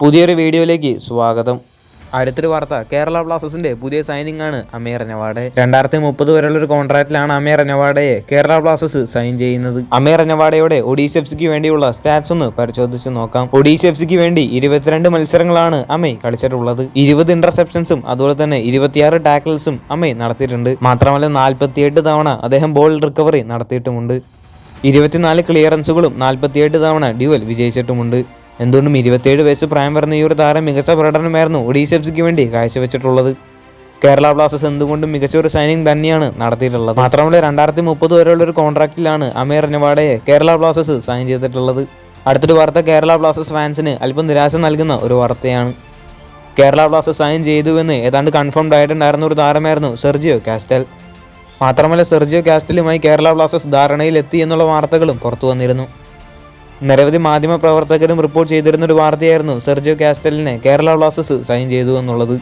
പുതിയൊരു വീഡിയോയിലേക്ക് സ്വാഗതം. അടുത്തൊരു വാർത്ത. കേരള ബ്ലാസ്റ്റേഴ്സിന്റെ പുതിയ സൈനിങ് ആണ് അമീർ അനവാഡെ രണ്ടായിരത്തി മുപ്പത് വരെയുള്ള ഒരു കോൺട്രാക്റ്റിലാണ് അമീർ അനവാഡയെ കേരള ബ്ലാസ്റ്റേഴ്സ് സൈൻ ചെയ്യുന്നത്. അമീർ അനവാഡയുടെ ഒഡീഷ എഫ് സിക്ക് വേണ്ടിയുള്ള സ്റ്റാറ്റ്സ് ഒന്ന് പരിശോധിച്ച് നോക്കാം. ഒഡീഷ എഫ് സിക്ക് വേണ്ടി ഇരുപത്തിരണ്ട് മത്സരങ്ങളാണ് അമേ കളിച്ചിട്ടുള്ളത്. ഇരുപത് ഇന്റർസെപ്ഷൻസും അതുപോലെ തന്നെ ഇരുപത്തിയാറ് ടാക്കിൾസും അമേ നടത്തിയിട്ടുണ്ട്. മാത്രമല്ല നാൽപ്പത്തിയെട്ട് തവണ അദ്ദേഹം ബോൾ റിക്കവറി നടത്തിയിട്ടുമുണ്ട്. ഇരുപത്തിനാല് ക്ലിയറൻസുകളും നാൽപ്പത്തിയെട്ട് തവണ ഡ്യുവൽ വിജയിച്ചിട്ടുമുണ്ട്. എന്തുകൊണ്ടും ഇരുപത്തിയേഴ് വയസ്സ് പ്രായം വരുന്ന ഈ ഒരു താരം മികച്ച പ്രകടനമായിരുന്നു ഒഡീഷ എഫ് വേണ്ടി കാഴ്ചവെച്ചിട്ടുള്ളത്. കേരള ബ്ലാസ്റ്റേഴ്സ് എന്തുകൊണ്ടും മികച്ച ഒരു സൈനിങ് തന്നെയാണ് നടത്തിയിട്ടുള്ളത്. മാത്രമല്ല രണ്ടായിരത്തി മുപ്പത് വരെയുള്ള ഒരു കോൺട്രാക്റ്റിലാണ് അമീർ നെവാഡയെ കേരള ബ്ലാസ്റ്റേഴ്സ് സൈൻ ചെയ്തിട്ടുള്ളത്. അടുത്തൊരു വാർത്ത കേരള ബ്ലാസ്റ്റേഴ്സ് ഫാൻസിന് അല്പം നിരാശ നൽകുന്ന ഒരു വാർത്തയാണ്. കേരള ബ്ലാസ്റ്റേഴ്സ് സൈൻ ചെയ്തുവെന്ന് ഏതാണ്ട് കൺഫേംഡ് ആയിട്ടുണ്ടായിരുന്ന ഒരു താരമായിരുന്നു സെർജിയോ കാസ്റ്റൽ. മാത്രമല്ല സെർജിയോ കാസ്റ്റലുമായി കേരള ബ്ലാസ്റ്റേഴ്സ് ധാരണയിലെത്തി എന്നുള്ള വാർത്തകളും പുറത്തു വന്നിരുന്നു. നിരവധി മാധ്യമ പ്രവർത്തകരും റിപ്പോർട്ട് ചെയ്തിരുന്ന ഒരു വാർത്തയായിരുന്നു സെർജിയോ കാസ്റ്റലിനെ കേരള ബ്ലാസ്റ്റേഴ്സ് സൈൻ ചെയ്തു എന്നുള്ളത്.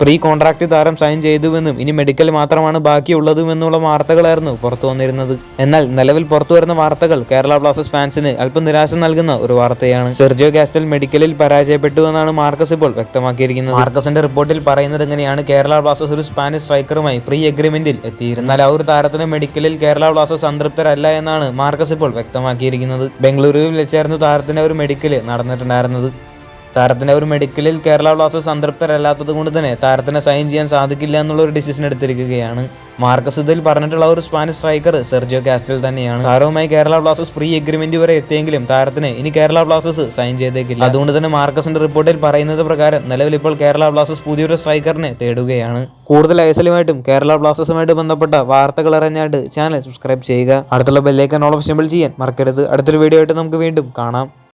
പ്രീ കോൺട്രാക്ട് താരം സൈൻ ചെയ്തുവെന്നും ഇനി മെഡിക്കൽ മാത്രമാണ് ബാക്കിയുള്ളതുമെന്നുള്ള വാർത്തകളായിരുന്നു പുറത്തു വന്നിരുന്നത്. എന്നാൽ നിലവിൽ പുറത്തു വരുന്ന വാർത്തകൾ കേരള ബ്ലാസ്റ്റേഴ്സ് ഫാൻസിന് അല്പം നിരാശ നൽകുന്ന ഒരു വാർത്തയാണ്. സെർജിയോ ഗാസ്റ്റൽ മെഡിക്കലിൽ പരാജയപ്പെട്ടു എന്നാണ് മാർക്കസ് ഇപ്പോൾ വ്യക്തമാക്കിയിരിക്കുന്നത്. മാർക്കസിന്റെ റിപ്പോർട്ടിൽ പറയുന്നത് എങ്ങനെയാണ് കേരള ബ്ലാസ്റ്റേഴ്സ് ഒരു സ്പാനിഷ് സ്ട്രൈക്കറുമായി പ്രീ അഗ്രിമെന്റിൽ എത്തിയിരുന്നാൽ ആ ഒരു താരത്തിന് മെഡിക്കലിൽ കേരള ബ്ലാസ്റ്റേഴ്സ് സംതൃപ്തരല്ല എന്നാണ് മാർക്കസ് ഇപ്പോൾ വ്യക്തമാക്കിയിരിക്കുന്നത്. ബംഗളൂരുവിൽ വെച്ചായിരുന്നു താരത്തിന്റെ ഒരു മെഡിക്കൽ നടന്നിട്ടുണ്ടായിരുന്നത്. താരത്തിന്റെ ഒരു മെഡിക്കലിൽ കേരള ബ്ലാസ്റ്റേഴ്സ് സംതൃപ്തരല്ലാത്തത് കൊണ്ട് തന്നെ താരത്തിനെ സൈൻ ചെയ്യാൻ സാധിക്കില്ല എന്നുള്ള ഒരു ഡിസിഷൻ എടുത്തിരിക്കുകയാണ്. മാർക്കസ് ഇതിൽ പറഞ്ഞിട്ടുള്ള ഒരു സ്പാനിഷ് സ്ട്രൈക്കർ സെർജിയോ കാസ്റ്റൽ തന്നെയാണ്. താരവുമായി കേരള ബ്ലാസ്റ്റേഴ്സ് പ്രീ എഗ്രിമെന്റ് വരെ എത്തിയെങ്കിലും താരത്തിന് ഇനി കേരള ബ്ലാസ്റ്റേഴ്സ് സൈൻ ചെയ്തേക്കില്ല. അതുകൊണ്ട് തന്നെ മാർക്കസിന്റെ റിപ്പോർട്ടിൽ പറയുന്നത് പ്രകാരം നിലവിൽ ഇപ്പോൾ കേരള ബ്ലാസ്റ്റേഴ്സ് പുതിയൊരു സ്ട്രൈക്കറിനെ തേടുകയാണ്. കൂടുതൽ ഐസലുമായിട്ടും കേരള ബ്ലാസ്റ്റേഴ്സുമായിട്ട് ബന്ധപ്പെട്ട വാർത്തകൾ അറിഞ്ഞായിട്ട് ചാനൽ സബ്സ്ക്രൈബ് ചെയ്യുക. അടുത്തുള്ള ബെല്ലേക്കൻ ഓൾ ഓഫ് ചെയ്യാൻ മറക്കരുത്. അടുത്തൊരു വീഡിയോ ആയിട്ട് നമുക്ക് വീണ്ടും കാണാം.